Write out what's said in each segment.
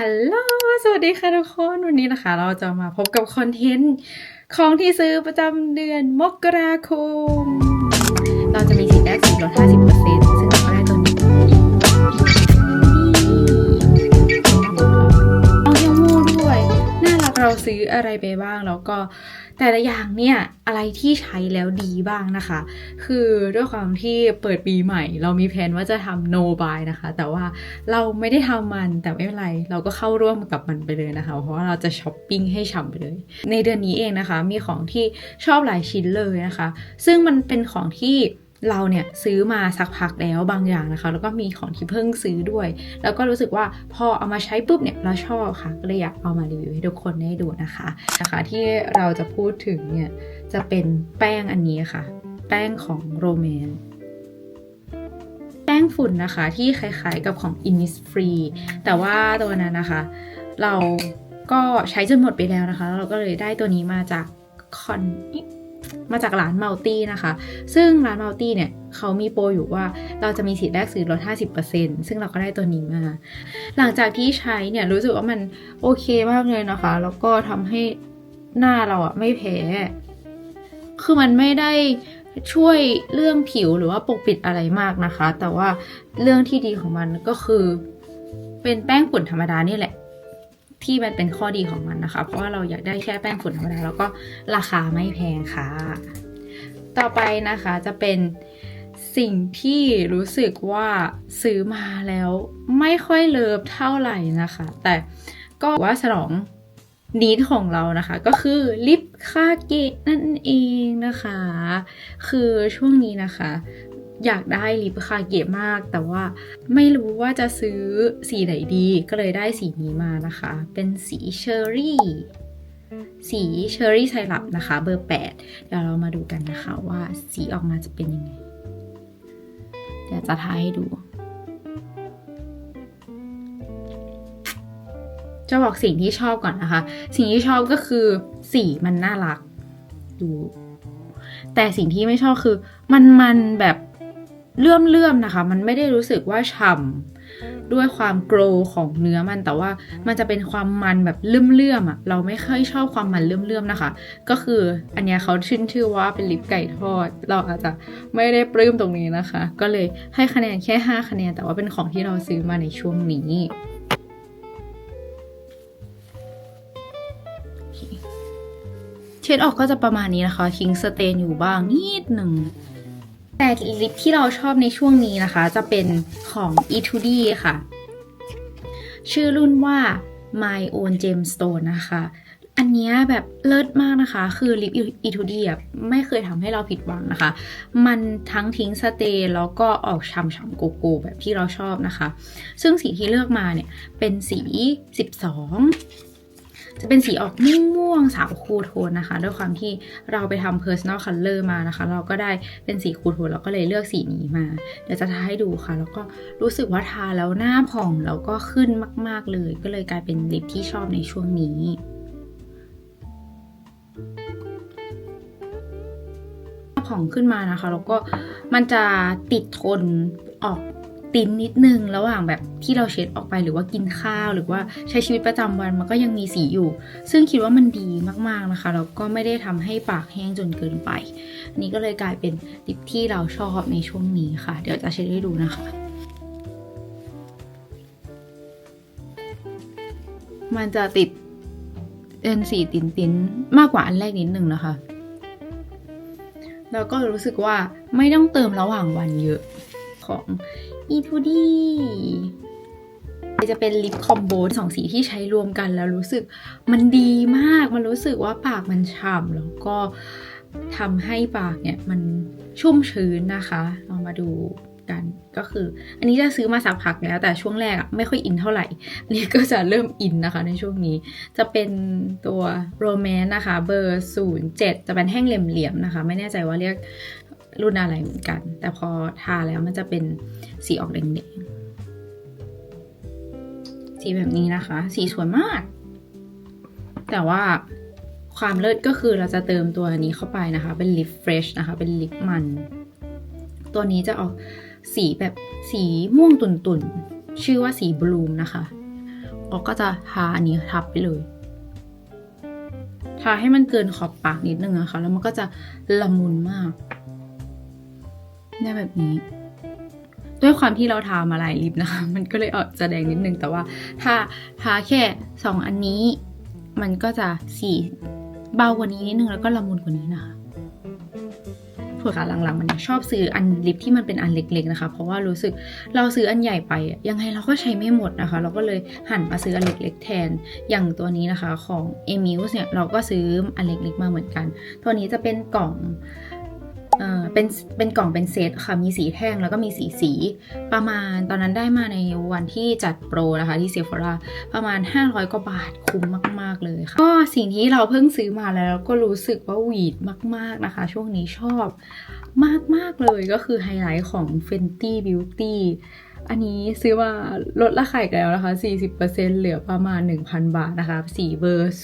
ฮัลโหล สวัสดีค่ะทุกคน วันนี้นะคะ เราจะมาพบกับคอนเทนต์ของที่ซื้อประจำเดือนมกราคม เราจะมีสิทธิ์แรกสิทธิ์ลด50% เราซื้ออะไรไปบ้างแล้วก็แต่ละอย่างเนี่ยอะไรที่ใช้แล้วดีบ้างนะคะ คือด้วยความที่เปิดปีใหม่ เรามีแผนว่าจะทำ no buy นะคะ แต่ว่าเราไม่ได้ทำมันแต่ไม่เป็นไร เราก็เข้าร่วมกับมันไปเลยนะคะ เพราะว่าเราจะช้อปปิ้งให้ฉ่ำไปเลย ในเดือนนี้เองนะคะ มีของที่ชอบหลายชิ้นเลยนะคะ ซึ่งมันเป็นของที่ เราเนี่ยซื้อมาสักพักแล้วบางอย่างนะคะ แล้วก็มีของที่เพิ่งซื้อด้วย แล้วก็รู้สึกว่าพอเอามาใช้ปุ๊บเนี่ยเราชอบค่ะก็เลยอยากเอามารีวิวให้ทุกคนได้ดูนะคะนะคะ ที่เราจะพูดถึงเนี่ยจะเป็นแป้งอันนี้ค่ะ แป้งของโรแมนแป้งฝุ่นนะคะที่คล้ายๆกับของ Innisfree แต่ว่าตัวนั้นนะคะ เราก็ใช้จนหมดไปแล้วนะคะแล้วเราก็เลยได้ตัวนี้มาจากคอน มาจากร้านมัลตี้นะคะ ซึ่งร้านมัลตี้เนี่ยเขามีโปรอยู่ว่าเราจะมีสิทธิ์แลกซื้อลด 50%ซึ่งเราก็ได้ตัวนี้มา หลังจากที่ใช้เนี่ยรู้สึกว่ามันโอเคมากเลยนะคะ แล้วก็ทำให้หน้าเราอะไม่แพ้ คือมันไม่ได้ช่วยเรื่องผิวหรือว่าปกปิดอะไรมากนะคะ แต่ว่าเรื่องที่ดีของมันก็คือ เป็นแป้งฝุ่นธรรมดานี่แหละ ที่มันเป็นข้อดีของมันนะคะ เพราะว่าเราอยากได้แค่แป้งฝุ่นธรรมดาแล้วก็ราคาไม่แพงค่ะ ต่อไปนะคะจะเป็นสิ่งที่รู้สึกว่าซื้อมาแล้วไม่ค่อยเลิฟเท่าไหร่นะคะ แต่ก็ว่าสนองนิดของเรานะคะ ก็คือลิปคาเกะนั่นเองนะคะ คือช่วงนี้นะคะ อยากได้ลิปคาเกะมาก แต่ว่าไม่รู้ว่าจะซื้อสีไหนดีก็เลยได้สีนี้มานะคะ เป็นสีเชอร์รี่สีเชอร์รี่ไซรัปนะคะ เบอร์ 8 เดี๋ยวเรามาดูกันนะคะว่าสีออกมาจะเป็นยังไง เดี๋ยวจะทาให้ดู จะบอกสิ่งที่ชอบก่อนนะคะ สิ่งที่ชอบก็คือสีมันน่ารัก ดู แต่สิ่งที่ไม่ชอบคือ มันมันแบบ เลื่อมเลื่อมๆนะคะ มันไม่ได้รู้สึกว่าฉ่ำด้วยความโกรของเนื้อมันแต่ว่ามันจะเป็นความมันแบบเลื่อมเลื่อมๆอะเราไม่ค่อยชอบความมันเลื่อมเลื่อมๆนะคะ ก็คืออันเนี้ยเขาชื่นชื่อว่าเป็นลิปไก่ทอด เราอาจจะไม่ได้ปลื้มตรงนี้นะคะ ก็เลยให้คะแนนแค่ 5 คะแนน แต่ว่าเป็นของที่เราซื้อมาในช่วงนี้เช็ดออกก็จะประมาณนี้นะคะทิ้งสเตนอยู่บ้างนิดหนึ่ง แต่ลิปที่เราชอบในช่วงนี้นะคะ จะเป็นของ E2D ค่ะ ชื่อรุ่นว่า My Own Gemstone นะคะ อันนี้แบบเลิศมากนะคะ คือลิป E2D อะไม่เคยทำให้เราผิดหวังนะคะ มันทั้งทิ้งสเตย์แล้วก็ออกฉ่ำๆโกโก้แบบที่เราชอบนะคะ ซึ่งสีที่เลือกมาเนี่ย เป็นสี 12 จะเป็นสีออกม่วงๆสาวคูโทนนะคะ ด้วยความที่เราไปทำ personal color มานะคะ เราก็ได้เป็นสีคูโทนเราก็เลยเลือกสีนี้มา เดี๋ยวจะทาให้ดูค่ะ แล้วก็รู้สึกว่าทาแล้วหน้าผ่องแล้วก็ขึ้นมาก ๆเลย ก็เลยกลายเป็นลิปที่ชอบในช่วงนี้ผ่องขึ้นมานะคะ แล้วก็มันจะติดทนออก ตินนิดนึง ระหว่างแบบที่เราเช็ดออกไปหรือว่ากินข้าว หรือว่าใช้ชีวิตประจำวันมันก็ยังมีสีอยู่ ซึ่งคิดว่ามันดีมากๆนะคะแล้วก็ไม่ได้ทำให้ปากแห้งจนเกินไปอันนี้ก็เลยกลายเป็นลิปที่เราชอบในช่วงนี้ค่ะ เดี๋ยวจะเช็ดให้ดูนะคะมันจะติดเป็นสีตินตินมากกว่าอันแรกนิดนึงนะคะ แล้วก็รู้สึกว่าไม่ต้องเติมระหว่างวันเยอะของ E2D จะเป็นลิปคอมโบสองสีที่ใช้รวมกันแล้วรู้สึกมันดีมาก มันรู้สึกว่าปากมันฉ่ำแล้วก็ทำให้ปากเนี่ยมันชุ่มชื้นนะคะเรามาดูกันก็คือ อันนี้จะซื้อมาสักพักแล้วแต่ช่วงแรกอะไม่ค่อยอินเท่าไหร่ อันนี่ก็จะเริ่มอินนะคะในช่วงนี้ จะเป็นตัวโรแมนต์นะคะ เบอร์ 07 จะเป็นแท่งเหลี่ยมๆนะคะ ไม่แน่ใจว่าเรียก รุ่นอะไรเหมือนกัน แต่พอทาแล้วมันจะเป็นสีออกแดงๆสีแบบนี้นะคะ สีสวยมาก แต่ว่าความเลิศก็คือเราจะเติมตัวนี้เข้าไปนะคะ เป็นลิปเฟรชนะคะ เป็นลิปมัน ตัวนี้จะออกสีแบบสีม่วงตุ่นๆ ชื่อว่าสีบลูมนะคะเราก็จะทาอันนี้ทับไปเลย ทาให้มันเกินขอบปากนิดนึงนะคะ แล้วมันก็จะละมุนมาก ได้แบบนี้ ด้วยความที่เราทามาหลายลิปนะคะ มันก็เลยออกจะแดงนิดนึงแต่ว่า ถ้าทาแค่สองอันนี้ มันก็จะสีเบากว่านี้นิดนึงแล้วก็ละมุนกว่านี้นะคะส่วขาหลังๆมันชอบซื้ออันลิปที่มันเป็นอันเล็ก ๆนะคะ เพราะว่ารู้สึกเราซื้ออันใหญ่ไปยังไงเราก็ใช้ไม่หมดนะคะ เราก็เลยหันมาซื้ออันเล็ก ๆ แทนอย่างตัวนี้นะคะของ e m i l เนี่ยเราก็ซื้ออันเล็กๆมาเหมือนกัน ตัวนี้จะเป็นกล่อง เป็นเป็นกล่องเป็นเซตค่ะมีสีแท่งแล้วก็มีสีสี ประมาณตอนนั้นได้มาในวันที่จัดโปรนะคะที่เซฟอราประมาณ 500 กว่าบาทคุ้มมาก ๆ เลยค่ะ ก็สิ่งที่เราเพิ่งซื้อมาแล้วก็รู้สึกว่าหวีดมาก ๆ นะคะ ช่วงนี้ชอบมาก ๆ เลยก็คือไฮไลท์ของ Fenty Beauty อันนี้ซื้อมาลดราคาอีกแล้วนะคะ 40%เหลือประมาณ 1,000 บาทนะคะ สีเบอร์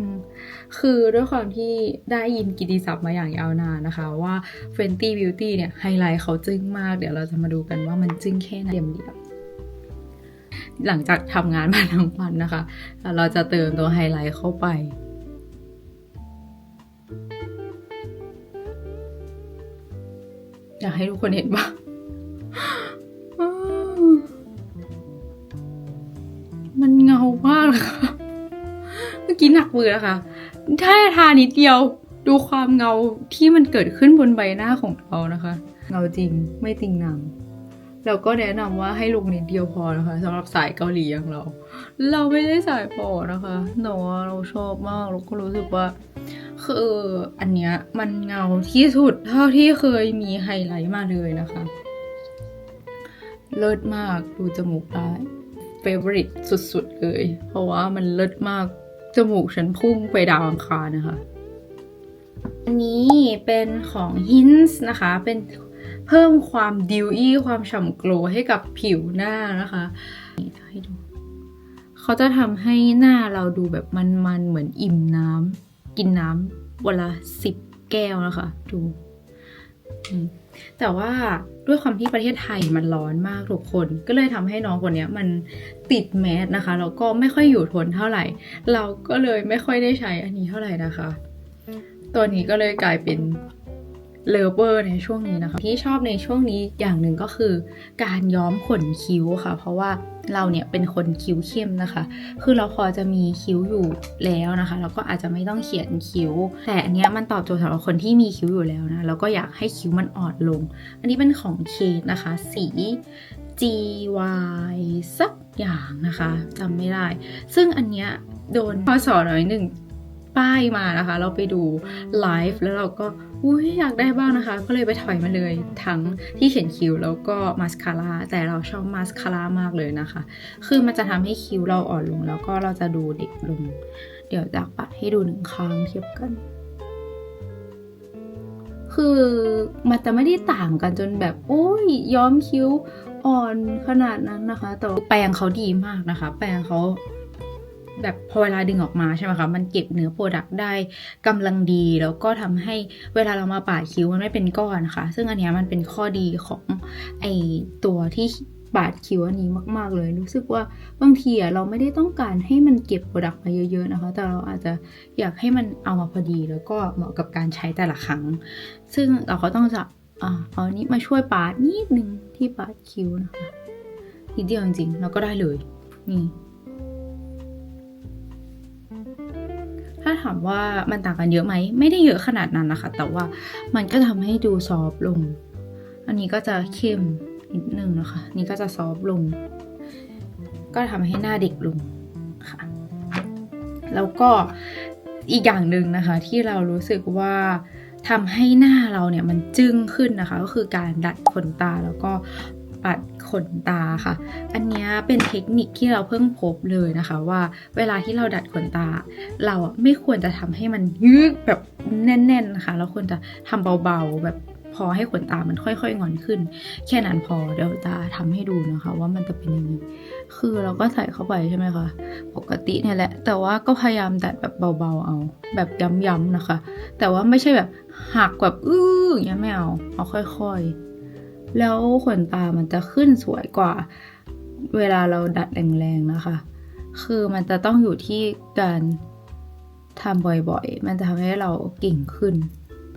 01 คือด้วยความที่ได้ยินกิติศัพท์มาอย่างยาวนานนะคะ ว่า Fenty Beauty เนี่ย ไฮไลท์เขาจึ้งมาก เดี๋ยวเราจะมาดูกันว่ามันจึ้งแค่ไหนเดียมเดียวหลังจากทำงานมาทั้งวันนะคะ เราจะเติมตัวไฮไลท์เข้าไปอยากให้ทุกคนเห็นบ้า เลยค่ะเมื่อกี้หนักมือแล้วค่ะถ้าทานิดเดียวดูความเงาที่มันเกิดขึ้นบนใบหน้าของเรานะคะ เงาจริงไม่ติงหนังเราก็แนะนำว่าให้ลงนิดเดียวพอนะคะสำหรับสายเกาหลีอย่างเรา เราไม่ได้สายพอนะคะแต่ว่าเราชอบมากเราก็รู้สึกว่า คืออันเนี้ยมันเงาที่สุดเท่าที่เคยมีไฮไลท์มาเลยนะคะ เลิศมากดูจมูกได้ เวอริตสุดๆเลย เพราะว่ามันเลิศมาก จมูกฉันพุ่งไปดาวอังคารนะคะ อันนี้เป็นของ Hints นะคะ เป็นเพิ่มความดิวอี้ความฉ่ำโกลว์ให้กับผิวหน้านะคะนี่ให้ดูเขาจะทำให้หน้าเราดูแบบมันๆ เหมือนอิ่มน้ำกินน้ำวันละสิบแก้วนะคะ ดู แต่ว่าด้วยความที่ประเทศไทยมันร้อนมากทุกคน ก็เลยทำให้น้องคนนี้มันติดแมสนะคะแล้วก็ไม่ค่อยอยู่ทนเท่าไหร่ เราก็เลยไม่ค่อยได้ใช้อันนี้เท่าไหร่นะคะ ตัวนี้ก็เลยกลายเป็น เลเวอร์ในช่วงนี้นะคะ ที่ชอบในช่วงนี้อย่างหนึ่งก็คือ การย้อมขนคิ้วค่ะ เพราะว่าเราเนี่ยเป็นคนคิ้วเข้มนะคะ คือเราพอจะมีคิ้วอยู่แล้วนะคะ เราก็อาจจะไม่ต้องเขียนคิ้ว แต่อันเนี้ยมันตอบโจทย์สำหรับคนที่มีคิ้วอยู่แล้วนะ แล้วก็อยากให้คิ้วมันอ่อนลง อันนี้เป็นของเคทนะคะ สี GY สักอย่างนะคะจำไม่ได้ ซึ่งอันเนี้ยโดนพอสอหน่อยหนึ่ง ป้ายมานะคะ เราไปดูไลฟ์แล้วเราก็อุ้ยอยากได้บ้างนะคะ ก็เลยไปถอยมาเลยทั้งที่เขียนคิ้วแล้วก็มาสคาร่าแต่เราชอบมาสคาร่ามากเลยนะคะ คือมันจะทำให้คิ้วเราอ่อนลงแล้วก็เราจะดูเด็กลง เดี๋ยวจะปัดให้ดูหนึ่งครั้งเทียบกัน คือมันจะไม่ได้ต่างกันจนแบบ โอ้ยย้อมคิ้วอ่อนขนาดนั้นนะคะ แต่แปรงเขาดีมากนะคะ แปรงเขา แบบพอเวลาดึงออกมาใช่ไหมคะมันเก็บเนื้อโปรดักต์ได้กำลังดีแล้วก็ทำให้เวลาเรามาปาดคิ้วมันไม่เป็นก้อนค่ะ ซึ่งอันนี้มันเป็นข้อดีของไอตัวที่ปาดคิ้วอันนี้มาก ๆ เลย รู้สึกว่าบางทีอะเราไม่ได้ต้องการให้มันเก็บโปรดักต์มาเยอะ ๆ นะคะ แต่เราอาจจะอยากให้มันเอามาพอดีแล้วก็เหมาะกับการใช้แต่ละครั้ง ซึ่งเราก็ต้องจะเอาอันนี้มาช่วยปาดนิดนึงที่ปาดคิ้วนะคะนิดเดียวจริงๆแล้วก็ได้เลยนี่ ถาถามว่ามันต่างกันเยอะไหม ไม่ได้เยอะขนาดนั้นนะคะ แต่ว่ามันก็ทำให้ดูซอฟต์ลง อันนี้ก็จะเข้มนิดนึงนะคะ นี่ก็จะซอฟต์ลง ก็ทำให้หน้าเด็กลงค่ะ แล้วก็อีกอย่างหนึ่งนะคะ ที่เรารู้สึกว่าทำให้หน้าเราเนี่ยมันจึ้งขึ้นนะคะ ก็คือการดัดขนตาแล้วก็ ปัดขนตาค่ะ อันนี้เป็นเทคนิคที่เราเพิ่งพบเลยนะคะว่าเวลาที่เราดัดขนตา เราไม่ควรจะทำให้มันยืดแบบแน่นๆนะคะ เราควรจะทำเบาๆแบบพอให้ขนตามันค่อยๆงอนขึ้น แค่นั้นพอเดี๋ยวจะทำให้ดูนะคะ ว่ามันจะเป็นยังไงคือเราก็ใส่เข้าไปใช่ไหมคะปกติเนี่ยแหละ แต่ว่าก็พยายามดัดแบบเบาๆเอา แบบย้ำๆนะคะ แต่ว่าไม่ใช่แบบหักแบบอื้ออย่างเงี้ยไม่เอาเอาค่อยๆ แล้วขนตามันจะขึ้นสวยกว่า เวลาเราดัดแรงๆนะคะ คือมันจะต้องอยู่ที่การทำบ่อยๆ มันจะทำให้เราเก่งขึ้น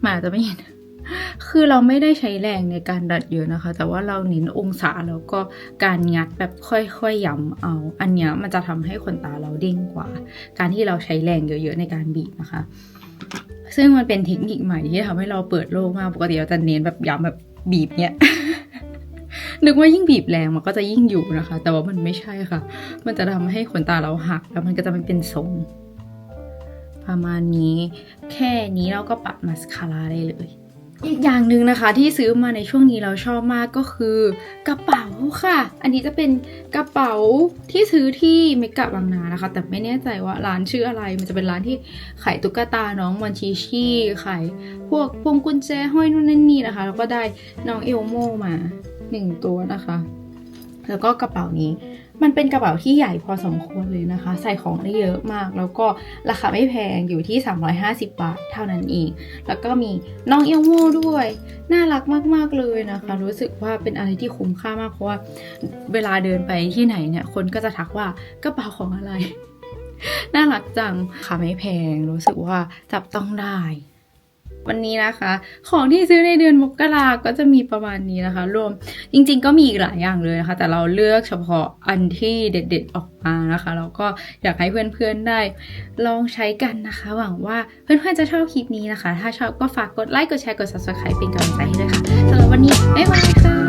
หมาจจะไม่เห็น คือเราไม่ได้ใช้แรงในการดัดเยอะนะคะ แต่ว่าเราเน้นองศาแล้วก็การงัดแบบค่อยๆย้ำเอา อันเนี้ยมันจะทำให้ขนตาเราเด้งกว่า การที่เราใช้แรงเยอะๆในการบีบนะคะ ซึ่งมันเป็นเทคนิคใหม่ที่ทำให้เราเปิดโลกมาก ปกติเราจะเน้นแบบย้ำแบบบีบเนี้ย นึกว่ายิ่งบีบแรงมันก็จะยิ่งอยู่นะคะ แต่ว่ามันไม่ใช่ค่ะ มันจะทำให้ขนตาเราหัก แล้วมันก็จะไม่เป็นทรง ประมาณนี้ แค่นี้เราก็ปัดมาสคาร่าได้เลย อีกอย่างหนึ่งนะคะที่ซื้อมาในช่วงนี้เราชอบมากก็คือกระเป๋าค่ะ อันนี้จะเป็นกระเป๋าที่ซื้อที่เมกะบางนานะคะ แต่ไม่แน่ใจว่าร้านชื่ออะไร มันจะเป็นร้านที่ขายตุ๊กตาน้องวันชีชีขายพวกพวงกุญแจห้อยนู่นนั่นนี่นะคะ แล้วก็ได้น้องเอลโมมา หนึ่งตัวนะคะ แล้วก็กระเป๋านี้มันเป็นกระเป๋าที่ใหญ่พอสมควรเลยนะคะ ใส่ของได้เยอะมาก แล้วก็ราคาไม่แพงอยู่ที่ 350 บาทเท่านั้นเอง แล้วก็มีน้องเอลโมด้วย น่ารักมาก ๆ เลยนะคะ รู้สึกว่าเป็นอะไรที่คุ้มค่ามากเพราะว่าเวลาเดินไปที่ไหนเนี่ย คนก็จะทักว่ากระเป๋าของอะไร น่ารักจังค่ะไม่แพงรู้สึกว่าจับต้องได้ วันนี้นะคะ ของที่ซื้อในเดือนมกราก็จะมีประมาณนี้นะคะ รวมจริง ๆ ก็มีอีกหลายอย่างเลยนะคะ แต่เราเลือกเฉพาะอันที่เด็ด ๆ ออกมานะคะแล้วก็อยากให้เพื่อนๆได้ลองใช้กันนะคะ หวังว่าเพื่อนๆจะชอบคลิปนี้นะคะ ถ้าชอบก็ฝากกดไลค์กดแชร์กด subscribe เป็นกำลังใจให้ด้วยค่ะสำหรับวันนี้บ๊ายบายค่ะ